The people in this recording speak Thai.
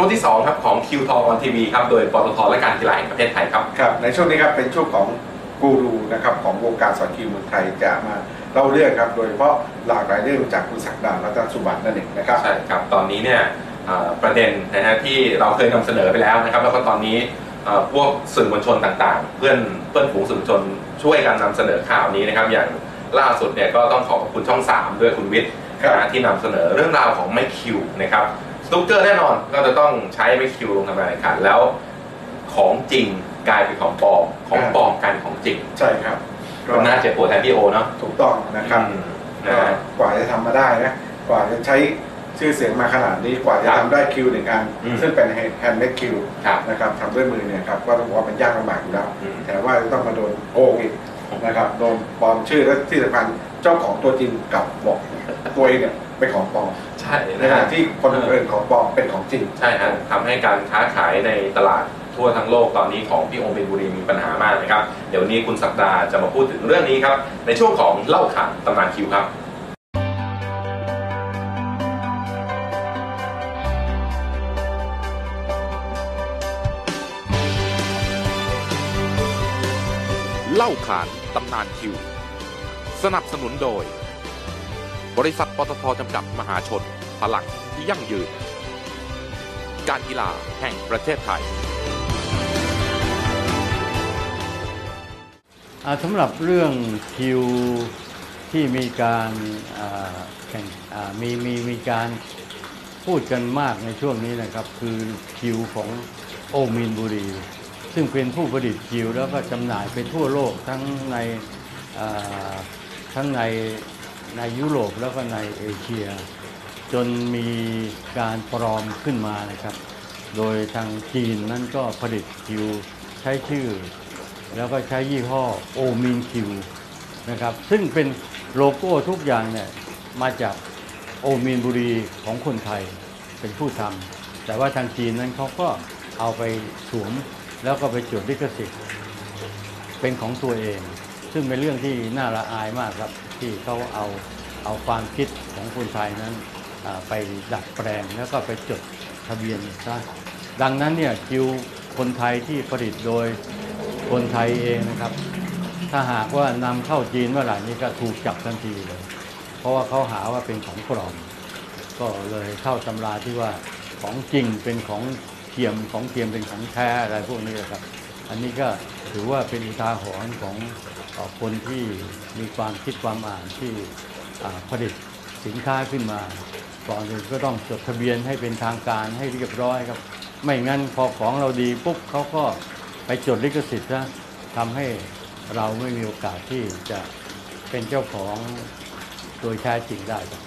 ช่วงที่ 2 ครับ ของคิวทอวันทีวีครับ โดยปตทและการกีฬาแห่งประเทศไทยครับ ครับ ในช่วงนี้ครับ เป็นช่วงของกูรูนะครับของวงการสอนกีเมืองไทยจะมาเล่าเรื่องครับ โดยเฉพาะหลากหลายเรื่องจากคุณศักดารัตนสุบัตินั่นเองนะครับ ใช่ครับ ตอนนี้เนี่ยเอ่อประเด็นนะฮะที่เราเคยนำเสนอไปแล้วนะครับ แล้วก็ตอนนี้เอ่อพวกสื่อมวลชนต่างๆ เพื่อนเพื่อนฝูงสื่อมวลชนช่วยกันนำเสนอข่าวนี้นะครับ อย่างล่าสุดเนี่ยก็ต้องขอขอบคุณช่อง 3 ด้วยคุณวิทย์ครับนะฮะที่นำเสนอเรื่องราวของไม่คิวนะครับส ตุ๊กเกอร์แน่นอนก็จะต้องใช้ไม่คิวลงทำการแข่งขันแล้วของจริงกลายเป็นของปลอมของปลอมกลายเป็นของจริงใช่ครับก็น่าเจ็บปวดแทนพี่โอเนาะถูกต้องนะครับก็กว่าจะทำมาได้นะกว่าจะใช้ชื่อเสียงมาขนาดนี้กว่าจะทำได้คิวหนึ่งอัน ซึ่งเป็นแฮนด์เมดคิวนะครับทำด้วยมือเนี่ยครับก็ต้องบอกว่ามันยากลำบากอยู่แล้วแต่ว่าจะต้องมาโดนโกงอีกนะครับโดนปลอมชื่อและที่สำคัญเจ้าของตัวจริงกับบอกตัวเองเนี่ยเป็นของปลอม ช่ในนะขณะฮะที่คนอื่นของปลอมเป็นของจริง ใช่ฮะทำให้การค้าขายในตลาดทั่วทั้งโลกตอนนี้ของพี่โอมเป็นบุรีมีปัญหามากนะครับ เดี๋ยววนนี้คุณสัปดาห์จะมาพูดถึงเรื่องนี้ครับ ในช่วงของเล่าข่าวตำนานคิวครับ เล่าขานตำนานคิว สนับสนุนโดย บริษัทปตทจำกัดมหาชน พลังที่ยั่งยืน การกีฬาแห่งประเทศไทยสำหรับเรื่องคิวที่มีการแข่งมีมีมีการพูดกันมากในช่วงนี้นะครับ คือคิวของโอมินบุรี ซึ่งเป็นผู้ผลิตคิวแล้วก็จำหน่ายไปทั่วโลกทั้งในทั้งในในยุโรปแล้วก็ในเอเชีย จนมีการปลอมขึ้นมานะครับ โดยทางจีนนั้นก็ผลิตคิวใช้ชื่อ แล้วก็ใช้ยี่ห้อโอมินคิวนะครับ ซึ่งเป็นโลโก้ทุกอย่างเนี่ยมาจากโอมินบุรีของคนไทยเป็นผู้ทำแต่ว่าทางจีนนั้นเขาก็เอาไปสวมแล้วก็ไปจดลิขสิทธิ์เป็นของตัวเอง ซึ่งเป็นเรื่องที่น่าละอายมากครับ ที่เขาเอาเอาความคิดของคนไทยนั้น ไปดัดแปลงแล้วก็ไปจดทะเบียนซะดังนั้นเนี่ยคิวคนไทยที่ผลิตโดยคนไทยเองนะครับ ถ้าหากว่านำเข้าจีนเมื่อไหร่นี้ก็ถูกจับทันทีเลย เพราะว่าเขาหาว่าเป็นของปลอมก็เลยเข้าตำราที่ว่าของจริงเป็นของเทียมของเทียมเป็นของแท้อะไรพวกนี้ครับ อันนี้ก็ถือว่าเป็นอุทาหรณ์ของคนที่มีความคิดความอ่านที่ผลิตสินค้าขึ้นมา ก่อนอื่นก็ต้องจดทะเบียนให้เป็นทางการให้เรียบร้อยครับ ไม่งั้นพอของเราดีปุ๊บเขาก็ไปจดลิขสิทธิ์นะทำให้เราไม่มีโอกาสที่จะเป็นเจ้าของโดยแท้จริงได้ครับ